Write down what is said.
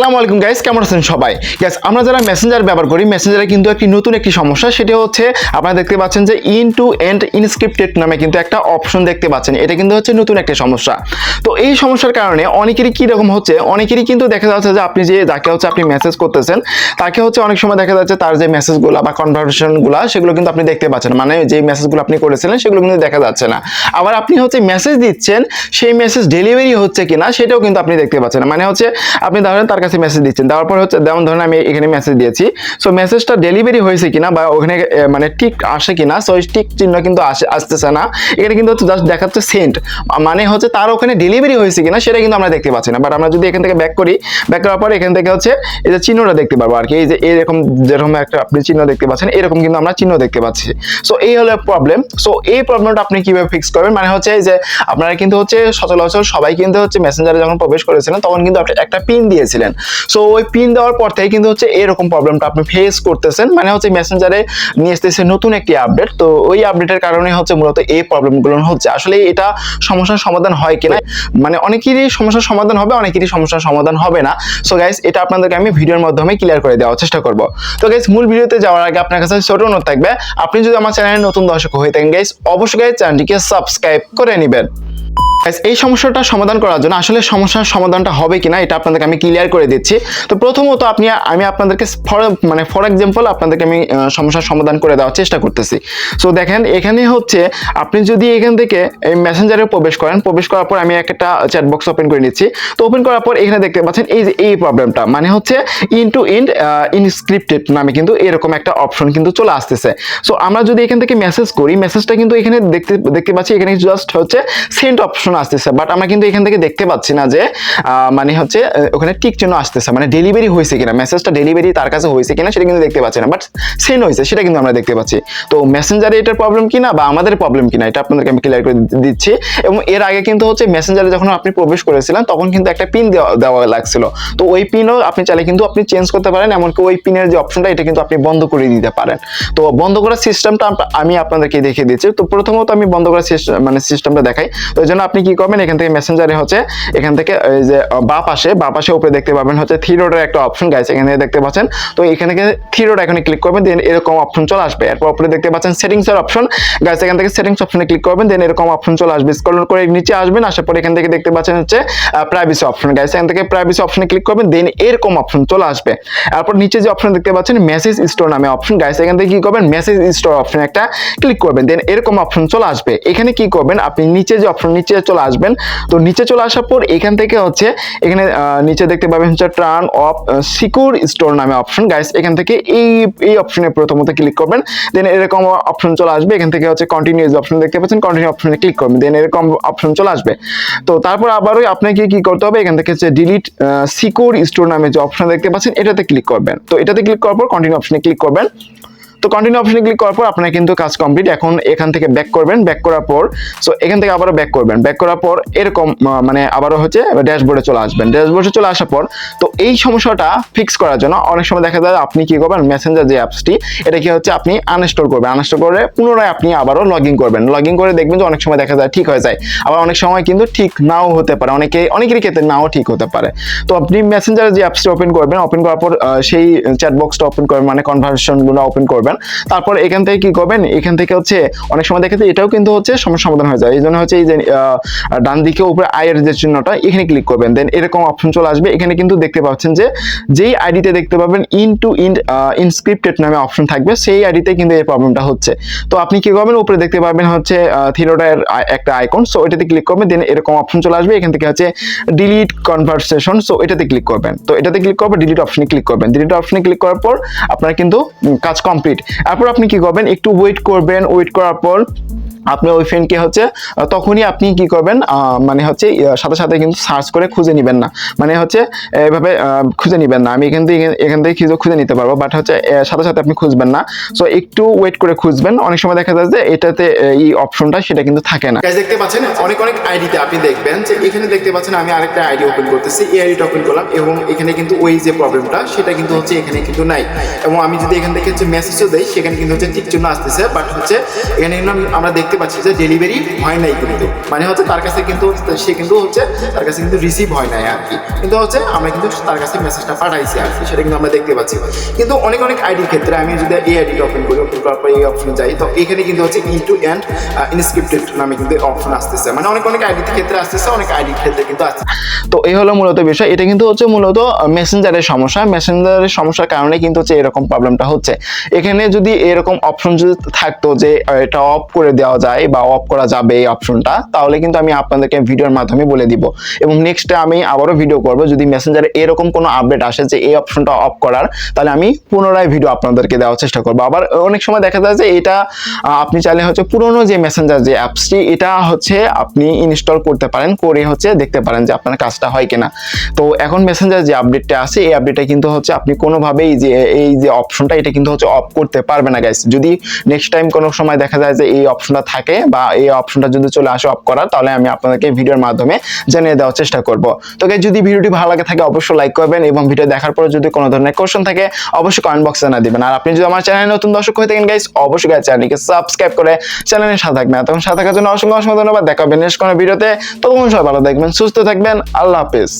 আসসালামু আলাইকুম গাইস কেমন আছেন সবাই? গাইস আমরা যারা মেসেঞ্জার ব্যবহার করি মেসেঞ্জারে কিন্তু একটি নতুন একটি সমস্যা, সেটা হচ্ছে আপনারা দেখতে পাচ্ছেন যে ইন টু এন্ড ইনস্ক্রিপ্টেড নামে কিন্তু একটা অপশন দেখতে পাচ্ছেন। এটা কিন্তু হচ্ছে নতুন একটা সমস্যা। তো এই সমস্যার কারণে অনেকেরই কি রকম হচ্ছে, অনেকেরই কিন্তু দেখা যাচ্ছে যে আপনি যে যাকে হচ্ছে আপনি মেসেজ করতেছেন, তাকে হচ্ছে অনেক সময় দেখা যাচ্ছে তার যে মেসেজগুলো বা কনভারসেশনগুলো সেগুলো কিন্তু আপনি দেখতে পাচ্ছেন। মানে যে মেসেজগুলো আপনি করেছিলেন, সেগুলো কিন্তু দেখা যাচ্ছে না। আবার আপনি হচ্ছে মেসেজ দিচ্ছেন, সেই মেসেজ ডেলিভারি হচ্ছে কিনা, সেটাও কিন্তু আপনি দেখতে পাচ্ছেন মানে হচ্ছে আপনি ধরেন তার কাছে মেসেজ দিচ্ছেন। দেওয়ার হচ্ছে, যেমন ধরেন আমি এখানে মেসেজ দিয়েছি। সো মেসেজটা ডেলিভারি হয়েছে কিনা বা ওখানে মানে টিক আসে কিনা সো টিক চিহ্ন কিন্তু আসে, আসতেছে না। এখানে কিন্তু হচ্ছে জাস্ট দেখাচ্ছে সেন্ট মানে হচ্ছে তার ওখানে ডেলিভারি হয়েছে কিনা, সেটা কিন্তু আমরা দেখতে পাচ্ছি না। বাট আমরা যদি এখান থেকে ব্যাক করি ব্যাক করার পর এখান থেকে হচ্ছে, এই যে চিহ্নটা দেখতে পারব আর কি এই যে এরকম, যেরকম একটা আপনি চিহ্ন দেখতে পাচ্ছেন, এরকম কিন্তু আমরা চিহ্ন দেখতে পাচ্ছি। সো এই হলো প্রবলেম সো এই প্রবলেমটা আপনি কীভাবে ফিক্স করবেন? মানে হচ্ছে এই যে আপনারা কিন্তু হচ্ছে, সচরাচর সবাই কিন্তু হচ্ছে মেসেঞ্জারে যখন প্রবেশ করেছিলেন, তখন কিন্তু আপনি একটা পিন দিয়েছিলেন। সো ওই পিন দেওয়ার পর থেকে কিন্তু হচ্ছে এরকম প্রবলেমটা আপনি ফেস করতেছেন। মানে হচ্ছে মেসেঞ্জারে নিয়ে এসতেছে নতুন একটি আপডেট তো ওই আপডেটের কারণে হচ্ছে মূলত এই প্রবলেমগুলো হচ্ছে। আসলে এটা সমস্যার সমাধান হয় কিনা? মানে অনেকেরই সমস্যার সমাধান হবে, অনেকেরই সমস্যার সমাধান হবে না। সো গাইস এটা আপনাদেরকে আমি ভিডিওর মাধ্যমে ক্লিয়ার করে দেওয়ার চেষ্টা করব। তো গাইস মূল ভিডিওতে যাওয়ার আগে আপনার কাছে ছোট অনুরোধ থাকবে। আপনি যদি আমার চ্যানেলে নতুন দর্শক হয়ে থাকেন গাইস অবশ্যই গাইস চ্যানেলটিকে সাবস্ক্রাইব করে নেবেন। এই সমস্যাটা সমাধান করার জন্য আসলে সমস্যার সমাধানটা হবে কিনা এটা আপনাদেরকে আমি ক্লিয়ার করে দিচ্ছি। তো প্রথমত আপনি, আমি আপনাদেরকে ফর মানে ফর এক্সাম্পল আপনাদেরকে আমি সমস্যার সমাধান করে দেওয়ার চেষ্টা করতেছি। সো দেখেন, এখানে হচ্ছে আপনি যদি এখান থেকে এই মেসেঞ্জারে প্রবেশ করেন, প্রবেশ করার পর আমি একটা চ্যাট বক্স ওপেন করে নিচ্ছি। তো ওপেন করার পর এখানে দেখতে পাচ্ছেন এই যে, এই প্রবলেমটা মানে হচ্ছে ইন টু ইন্ড ইনস্ক্রিপ্টেড নামে কিন্তু এরকম একটা অপশন কিন্তু চলে আসতেছে। সো আমরা যদি এখান থেকে মেসেজ করি মেসেজটা কিন্তু এখানে দেখতে দেখতে পাচ্ছি এখানে জাস্ট হচ্ছে সেন্ট অপশন আসতেছে বাট আমরা কিন্তু এখান থেকে দেখতে পাচ্ছি না যে মানে হচ্ছে ওখানে টিক চিহ্ন আসতেছে মানে ডেলিভারি হয়েছে কিনা মেসেজটা ডেলিভারি তার কাছে হয়েছে কিনা সেটা কিন্তু দেখতে পাচ্ছি না বাট সেন্ড হয়েছে, সেটা কিন্তু আমরা দেখতে পাচ্ছি। তো মেসেঞ্জারে এটার প্রবলেম কিনা বা আমাদের প্রবলেম কিনা, এটা আপনাদেরকে আমি ক্লিয়ার করে দিচ্ছি, এবং এর আগে কিন্তু হচ্ছে মেসেঞ্জারে যখন আপনি প্রবেশ করেছিলেন, তখন কিন্তু একটা পিন দেওয়া লাগছিল। তো ওই পিনও আপনি চাইলে কিন্তু আপনি চেঞ্জ করতে পারেন, এমনকি ওই পিনের যে অপশনটা এটা কিন্তু আপনি বন্ধ করে দিতে পারেন। তো বন্ধ করার সিস্টেমটা আমি আপনাদেরকে দেখিয়ে দিচ্ছি। তো প্রথমত আমি বন্ধ করার system- মানে সিস্টেমটা দেখাই। তো এই জন্য আপনি কি করবেন? এখান থেকে মেসেঞ্জারে হচ্ছে, এখান থেকে, এই যে বা পাশে বা পাশে উপরে দেখতে পাবেন হচ্ছে থিরোডের একটা অপশন গাইছে এখানে দেখতে পাচ্ছেন। তো এখানে থিরোড এখানে ক্লিক করবেন দেন এরকম অপশন চলে আসবে। এরপর উপরে দেখতে পাচ্ছেন সেটিংস এর অপশন গাইছে এখান থেকে সেটিংস অপশনে ক্লিক করবেন দেন এরকম অপশন চলে আসবে। স্ক্রল করে নিচে আসবেন, আসার পর এখান থেকে দেখতে পাচ্ছেন হচ্ছে প্রাইভেসি অপশন গাইছে এখান থেকে প্রাইভেসি অপশনে ক্লিক করবেন দেন এরকম অপশন চলে আসবে। এরপর নিচে যে অপশন দেখতে পাচ্ছেন মেসেজ স্টোর নামে অপশন গাইছে এখান থেকে কি করবেন? মেসেজ স্টোর অপশন একটা ক্লিক করবেন দেন এরকম অপশন চলে আসবে। এখানে কি করবেন? আপনি নিচে যে অপশন নিচে চলে আসবেন। তো নিচে চলে আসার পর এখান থেকে হচ্ছে, এখানে নিচে দেখতে পাবেন হচ্ছে টার্ন অফ সিকিউর স্টোর নামে অপশন গাইস এখান থেকে এই এই অপশনে প্রথমত ক্লিক করবেন। দেন এরকম অপশন চলে আসবে। এখান থেকে হচ্ছে কন্টিনিউস অপশন দেখতে পাচ্ছেন। কন্টিনিউ অপশনে ক্লিক করবেন। দেন এরকম অপশন চলে আসবে। তো তারপর আবারও আপনাকে কি করতে হবে? এখান থেকে হচ্ছে ডিলিট সিকিউর স্টোর নামে যে অপশন দেখতে পাচ্ছেন, এটাতে ক্লিক করবেন। তো এটাতে ক্লিক করার পর কন্টিনিউ অপশনে ক্লিক করবেন। তো কন্টিনিউ অপশনে ক্লিক করার পর আপনার কিন্তু কাজ কমপ্লিট এখন এখান থেকে ব্যাক করবেন। ব্যাক করার পর সো এখান থেকে আবারও ব্যাক করবেন। ব্যাক করার পর এরকম মানে আবারও হচ্ছে ড্যাশবোর্ডে চলে আসবেন। ড্যাশবোর্ডে চলে আসার পর, তো এই সমস্যাটা ফিক্স করার জন্য অনেক সময় দেখা যায় আপনি কি করবেন? মেসেঞ্জার যে অ্যাপসটি এটা কি হচ্ছে আপনি আনইনস্টল করবেন। আনইনস্টল করে পুনরায় আপনি আবারও লগ ইন করবেন। লগ ইন করে দেখবেন যে অনেক সময় দেখা যায় ঠিক হয়ে যায়। আবার অনেক সময় কিন্তু ঠিক নাও হতে পারে। অনেকে অনেকেরই ক্ষেত্রে নাও ঠিক হতে পারে। তো আপনি মেসেঞ্জার যে অ্যাপসটি ওপেন করবেন ওপেন করার পর সেই চ্যাট বক্সটা ওপেন করবেন মানে কনভারসেশনগুলো ওপেন করবেন। তারপর এখান থেকে কি করবেন? এখান থেকে হচ্ছে অনেক সময় দেখা যায় এটাও কিন্তু হচ্ছে সমস্যা সমাধান হয়ে যায়। এই জন্য হচ্ছে এই যে ডান দিকে উপরে আয়ের যে চিহ্নটা, এখানে ক্লিক করবেন। দেন এরকম অপশন চলে আসবে। এখানে কিন্তু দেখতে পাচ্ছেন যে, যেই আইডিতে দেখতে পাবেন ইন টু ইন ইনস্ক্রিপ্টেড নামে অপশন থাকবে। সেই আইডিতে কিন্তু এই প্রবলেমটা হচ্ছে। তো আপনি কি করবেন? উপরে দেখতে পাবেন হচ্ছে থিরোডার একটা আইকন সো এটাতে ক্লিক করবেন। দেন এরকম অপশন চলে আসবে। এখান থেকে হচ্ছে ডিলিট কনভারসেশন সো এটাতে ক্লিক করবেন। তো এটাতে ক্লিক করবেন। ডিলিট অপশনে ক্লিক করবেন। ডিলিট অপশনে ক্লিক করার পর আপনার কিন্তু কাজ কমপ্লিট তারপর আপনি কি করবেন? একটু ওয়েট করবেন। ওয়েট করার পর আপনি ওই ফ্রেন্ডকে হচ্ছে তখনই আপনি কি করবেন মানে হচ্ছে সাথে সাথে কিন্তু সার্চ করে খুঁজে নেবেন না। মানে হচ্ছে এভাবে খুঁজে নেবেন না। আমি এখান থেকে এখান থেকে খুঁজে খুঁজে নিতে পারব বাট হচ্ছে সাথে সাথে আপনি খুঁজবেন না। সো একটু ওয়েট করে খুঁজবেন। অনেক সময় দেখা যায় যে, এটাতে এই অপশনটা সেটা কিন্তু থাকে না। দেখতে পাচ্ছেন, অনেক অনেক আইডিতে আপনি দেখবেন যে, এখানে দেখতে পাচ্ছেন, আমি আরেকটা আইডি ওপেন করতেছি, এই আইডিটা ওপেন করলাম, এবং এখানে কিন্তু ওই যে প্রবলেমটা সেটা কিন্তু হচ্ছে এখানে কিন্তু নাই। এবং আমি যদি এখান থেকে হচ্ছে মেসেজও দেই, সেখানে কিন্তু হচ্ছে ঠিক চিহ্ন আসতেছে বাট হচ্ছে, এখানে আমরা দেখতে দেখতে পাচ্ছি যে ডেলিভারি হয় নাই কিন্তু। মানে হচ্ছে তার কাছে কিন্তু, সে কিন্তু হচ্ছে তার কাছে কিন্তু রিসিভ হয় নাই আর কি। কিন্তু হচ্ছে আমরা কিন্তু তার কাছে মেসেজটা পাঠাইছি আর কি, সেটা কিন্তু আমরা দেখতে পাচ্ছি। কিন্তু অনেক অনেক আইডির ক্ষেত্রে আমি যদি এই আইডিটা ওপেন করি ওপেন করার পর এই অপশনে যাই, তো এখানে কিন্তু হচ্ছে ই টু অ্যান্ড ইনস্ক্রিপ্টেড নামে কিন্তু অপশন আসতেছে। মানে অনেক অনেক আইডির ক্ষেত্রে আসতেছে, অনেক আইডির ক্ষেত্রে কিন্তু আসছে তো এই হলো মূলত বিষয়। এটা কিন্তু হচ্ছে মূলত মেসেঞ্জারের সমস্যা। মেসেঞ্জারের সমস্যার কারণে কিন্তু হচ্ছে এরকম প্রবলেমটা হচ্ছে। এখানে যদি এরকম অপশন যদি থাকতো যে এটা অফ করে দেওয়া যায় বা অফ করা যাবে এই অপশনটা তাহলে কিন্তু আমি আপনাদেরকে ভিডিওর মাধ্যমে বলে দিব। এবং নেক্সটে আমি আবারও ভিডিও করব। যদি মেসেঞ্জারে এরকম কোনো আপডেট আসে যে এই অপশনটা অফ করার, তাহলে আমি পুনরায় ভিডিও আপনাদেরকে দেওয়ার চেষ্টা করব। আবার অনেক সময় দেখা যায় যে এটা আপনি চাইলে হচ্ছে পুরনো যে মেসেঞ্জার যে অ্যাপসটি এটা হচ্ছে আপনি ইনস্টল করতে পারেন, করে হচ্ছে দেখতে পারেন যে আপনার কাজটা হয় কিনা। তো এখন মেসেঞ্জার যে আপডেটটা আছে, এই আপডেটটা কিন্তু হচ্ছে আপনি কোনোভাবেই যে, এই যে অপশনটা এটা কিন্তু হচ্ছে অফ করতে পারবে না গাইস যদি নেক্সট টাইম কোনো সময় দেখা যায় যে এই অপশনটা থাকে বা এই অপশনটা যদি চলে আসে অফ করার, তাহলে আমি আপনাদেরকে ভিডিওর মাধ্যমে জানিয়ে দেওয়ার চেষ্টা করব। তো যদি ভিডিওটি ভালো লাগে থাকে অবশ্যই লাইক করবেন এবং ভিডিও দেখার পরে যদি কোনো ধরনের কোশ্চেন থাকে, অবশ্যই কমেন্ট বক্সে জানা দিবেন। আর আপনি যদি আমার চ্যানেলে নতুন দর্শক হয়ে থাকেন গাইস অবশ্যই গাইস চ্যানেলকে সাবস্ক্রাইব করে চ্যানেলের সাথে থাকবেন। তখন সাথে থাকার জন্য অসংখ্য অসংখ্য ধন্যবাদ। দেখা হবে নেক্সট কোনো ভিডিওতে ততক্ষণ সবাই ভালো থাকবেন, সুস্থ থাকবেন। আল্লাহ হাফেজ।